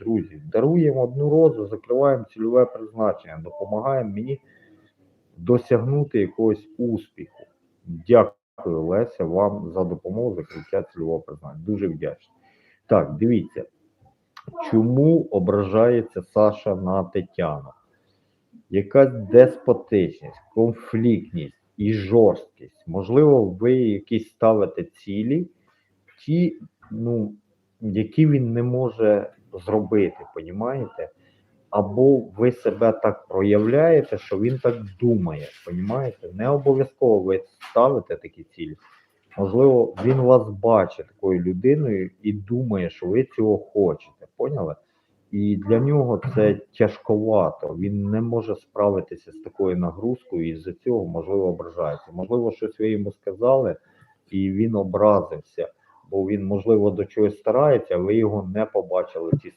друзі. Даруємо одну розу, закриваємо цільове призначення, допомагаємо мені досягнути якогось успіху. Дякую, Леся, вам за допомогу закриття цільового призначення. Дуже вдячний. Так, дивіться, чому ображається Саша на Тетяну? Якась деспотичність, конфліктність і жорсткість. Можливо, ви якісь ставите цілі, ті, ну, які він не може зробити, понімаєте? Або ви себе так проявляєте, що він так думає, понімаєте? Не обов'язково ви ставите такі цілі. Можливо, він вас бачить такою людиною і думає, що ви цього хочете. Поняли? І для нього це тяжковато. Він не може справитися з такою нагрузкою, і з-за цього можливо ображається. Можливо, щось ви йому сказали, і він образився, бо він, можливо, до чогось старається, ви його не побачили ці